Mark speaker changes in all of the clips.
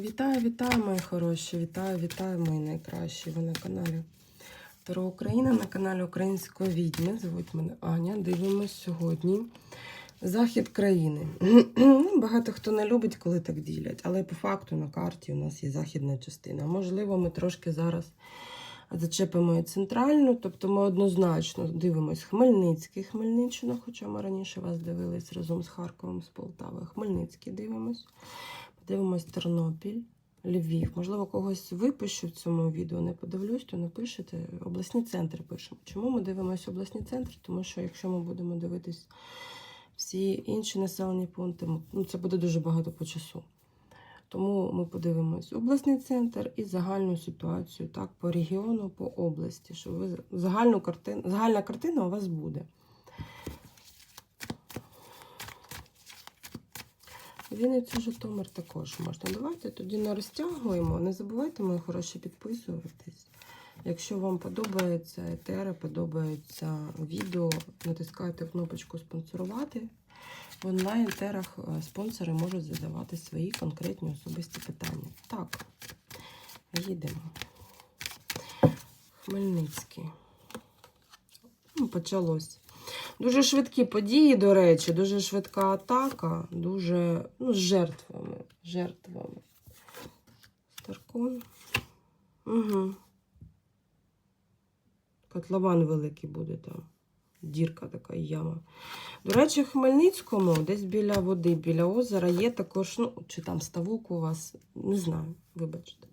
Speaker 1: Вітаю, вітаю, мої хороші! Вітаю, вітаю, мої найкращі. Ви на каналі Таро Україна, на каналі Української відьми. Звуть мене Аня. Дивимось сьогодні захід країни. Ну, Багато хто не любить, коли так ділять, але по факту на карті у нас є західна частина. Можливо, ми трошки зараз зачепимо і центральну, тобто ми однозначно дивимось Хмельницький, Хмельниччина, хоча ми раніше вас дивились разом з Харковом, з Полтави. Хмельницький дивимось. Дивимось Тернопіль, Львів. Можливо, когось випущу в цьому відео, не подивлюсь, то напишете. Обласні центри пишемо. Чому ми дивимося обласні центри? Тому що якщо ми будемо дивитись всі інші населені пункти, ну, це буде дуже багато по часу. Тому ми подивимось обласний центр і загальну ситуацію так, по регіону, по області, щоб ви загальну картину, загальна картина у вас буде. Вінницю Житомир також можна. Давайте тоді не розтягуємо. Не забувайте, мої хороші, підписуватись. Якщо вам подобається етера, подобається відео, натискайте кнопочку спонсорувати. В онлайн-терах е, спонсори можуть задавати свої конкретні особисті питання. Так, їдемо. Хмельницький. Ну, почалось. Дуже швидкі події, до речі, дуже швидка атака, дуже ну, з жертвами. жертвами. Старкон. Угу. Котлован великий буде там. Дірка така яма. До речі, в Хмельницькому, десь біля води, біля озера, є також, ну, чи там ставок у вас, не знаю, вибачте.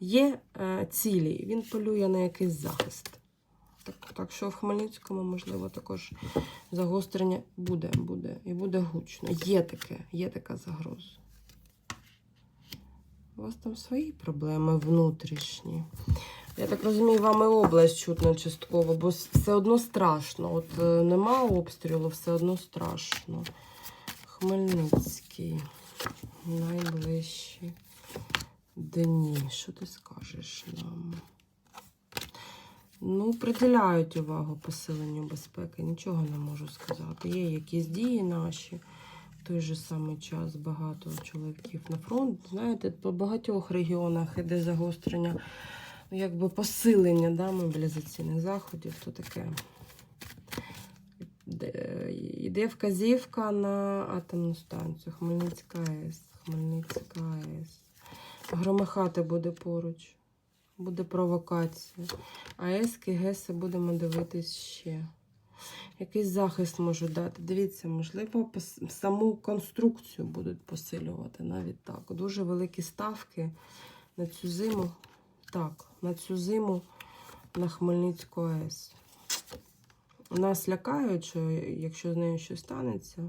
Speaker 1: Є е, цілі, він полює на якийсь захист. Так, так що в Хмельницькому, можливо, також загострення буде, буде. І буде гучно. Є таке, є така загроза. У вас там свої проблеми внутрішні. Я так розумію, вам і область чутно частково, бо все одно страшно. От е, нема обстрілу, все одно страшно. Хмельницький. Найближчі дні. Що ти скажеш нам? Ну, приділяють увагу посиленню безпеки. Нічого не можу сказати. Є якісь дії наші. В той же самий час багато чоловіків на фронт. Знаєте, по багатьох регіонах іде загострення, ну, якби посилення да, мобілізаційних заходів, то таке. Йде вказівка на атомну станцію. Хмельницька АЕС. Хмельницька АЕС. Громихати буде поруч. Буде провокація. АЕСки, ГЕСи будемо дивитись ще. Якийсь захист можуть дати. Дивіться, можливо, саму конструкцію будуть посилювати навіть так. Дуже великі ставки на цю зиму. Так, на цю зиму на Хмельницьку АЕС. Нас лякають, що якщо з нею щось станеться,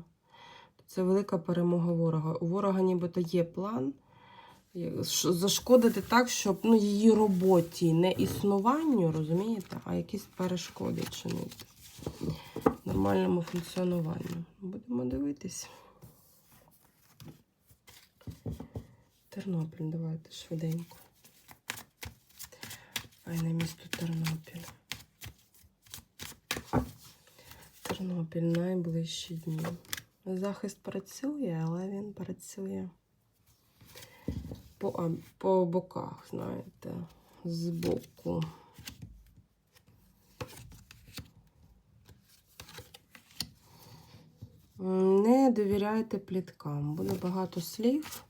Speaker 1: то це велика перемога ворога. У ворога нібито є план зашкодити так, щоб ну, її роботі, не існуванню, розумієте, а якісь перешкоди чинити. Нормальному функціонуванню. Будемо дивитись. Тернопіль, давайте швиденько. Ай, на місто Тернопіль. Тернопіль найближчі дні. Захист працює, але він працює по, по боках, знаєте, збоку. М, Не довіряйте пліткам. Буде багато слів,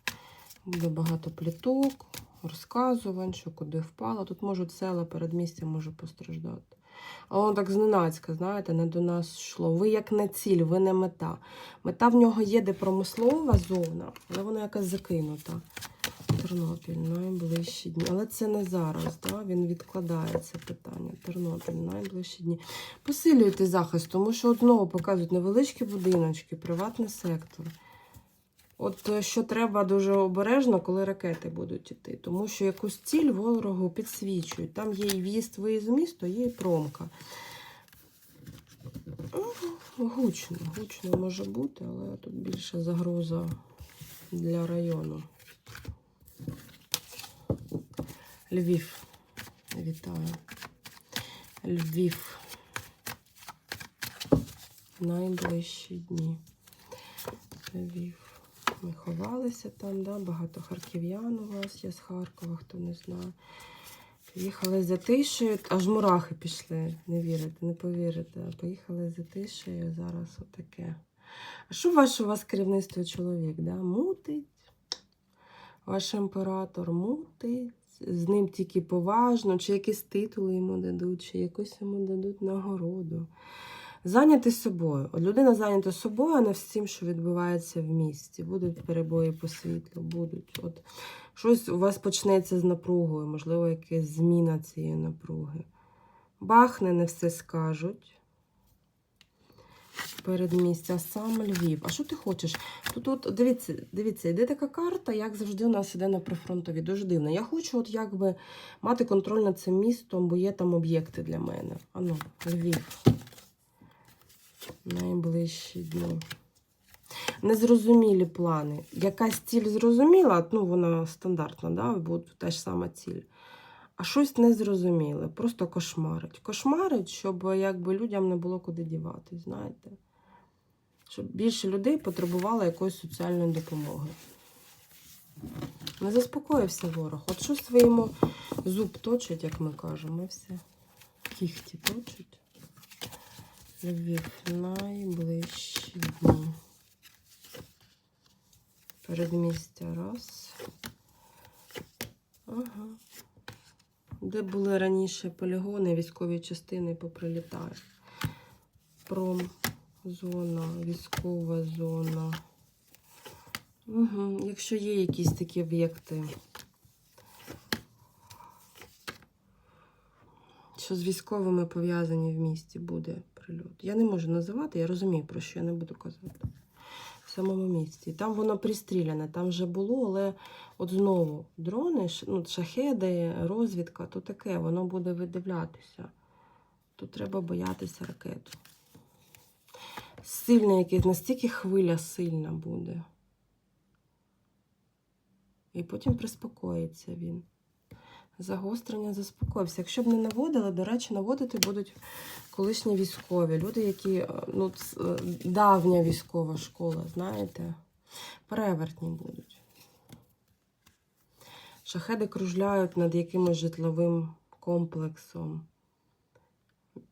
Speaker 1: буде багато пліток, розказувань, що куди впало. Тут можуть села передмістя може постраждати. А воно так зненацька, знаєте, не до нас йшло. Ви як не ціль, ви не мета. Мета в нього є де промислова зона, але вона якась закинута. Тернопіль, найближчі дні. Але це не зараз, да? він відкладає це питання. Тернопіль, найближчі дні. Посилюйте захист, тому що знову показують невеличкі будиночки, приватний сектор. От е, що треба дуже обережно, коли ракети будуть іти, тому що якусь ціль ворогу підсвічують. Там є і в'їзд, виїзд в місто, є і промка. Ну, Гучно, гучно може бути, але тут більше загроза для району. Львів. Вітаю. Львів. Найближчі дні. Львів. Ми ховалися там, да? багато харків'ян у вас є з Харкова, хто не знає. Поїхали за тишею, аж мурахи пішли. Не вірите, не повірите. Поїхали за тишею, зараз отаке. А що ваше у вас керівництво чоловік? Да? Мутить? Ваш імператор мутить, з ним тільки поважно, чи якісь титули йому дадуть, чи якусь йому дадуть нагороду. Зайняти собою. От людина зайнята собою, а не всім, що відбувається в місті. Будуть перебої по світлу, будуть. От щось у вас почнеться з напругою, можливо, якась зміна цієї напруги. Бахне, не все скажуть. Передмістя, сам Львів. А що ти хочеш? Тут, от, дивіться, дивіться, йде така карта, як завжди у нас іде на прифронтові. Дуже дивно. Я хочу, от якби мати контроль над цим містом, бо є там об'єкти для мене. Ану, Львів. Найближчі дні. Незрозумілі плани. Якась ціль зрозуміла, ну вона стандартна, да? бо та ж сама ціль. А щось незрозуміле, просто кошмарить. Кошмарить, щоб якби людям не було куди діватись, знаєте? Щоб більше людей потребувало якоїсь соціальної допомоги. Не заспокоївся ворог. От що своєму зуб точить, як ми кажемо, все. Кіхті точить. Львів найближчі дні. Передмістя раз. Ага. Де були раніше полігони, військові частини поприлітають. Промзона, військова зона. Угу. Якщо є якісь такі об'єкти, що з військовими пов'язані в місті, буде прильот. Я не можу називати, я розумію, про що я не буду казати. В самому місті. Там воно пристріляне, там вже було, але от знову дрони, ну, шахеди, розвідка, то таке, воно буде видивлятися. Тут треба боятися ракет. Сильна якась, настільки хвиля сильна буде. І потім приспокоїться він. Загострення заспокоївся. Якщо б не наводили, до речі, наводити будуть колишні військові, люди, які е, ну, е, давня військова школа, знаєте, перевертні будуть. Шахеди кружляють над якимось житловим комплексом,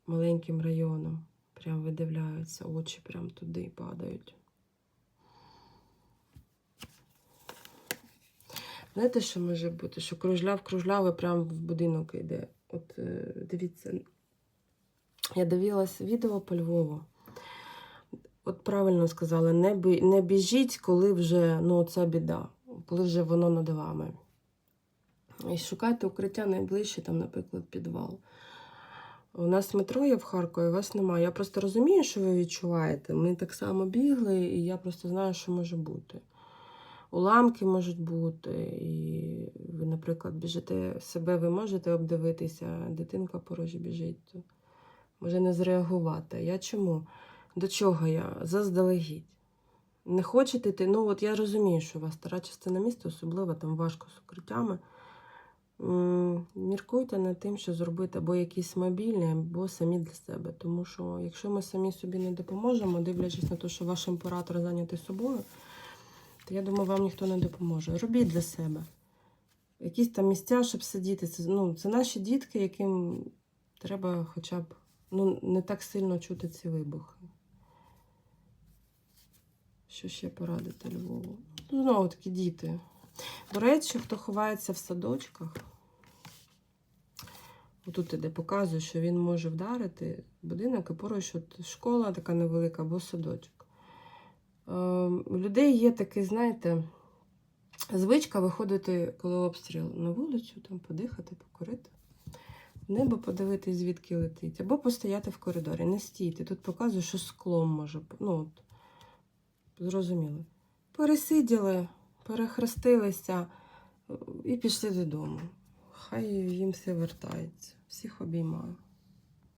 Speaker 1: маленьким районом. Прям видивляються, очі прям туди падають. Знаєте, що може бути? Що кружляв, кружляв і прям в будинок йде. От е, дивіться, я дивилась відео по Львову. От правильно сказали, не, бі, не біжіть, коли вже ну, це біда, коли вже воно над вами. І шукайте укриття найближче, там, наприклад, підвал. У нас метро є в Харкові, вас немає. Я просто розумію, що ви відчуваєте. Ми так само бігли, і я просто знаю, що може бути. Уламки можуть бути, і ви, наприклад, біжите себе, ви можете обдивитися, дитинка поруч біжить, може не зреагувати. Я чому? До чого я? Заздалегідь. Не хочете йти? Ну, от я розумію, що у вас стара частина міста, особливо там важко з укриттями. М, Міркуйте над тим, що зробити або якісь мобільні, або самі для себе. Тому що якщо ми самі собі не допоможемо, дивлячись на те, що ваш імператор зайнятий собою, то я думаю, вам ніхто не допоможе. Робіть для себе. Якісь там місця, щоб сидіти. Це, ну, це наші дітки, яким треба хоча б ну, не так сильно чути ці вибухи. Що ще порадити Львову? Ну, знову таки діти. До речі, хто ховається в садочках, отут іде показує, що він може вдарити будинок і поруч от школа така невелика або садочок. Е, у людей є такий, знаєте, звичка виходити, коли обстріл на вулицю, там подихати, покурити. В небо подивитись, звідки летить, або постояти в коридорі. Не стійте. Тут показує, що склом може Ну, от, зрозуміло. Пересиділи, перехрестилися і пішли додому. Хай їм все вертається. Всіх обіймаю.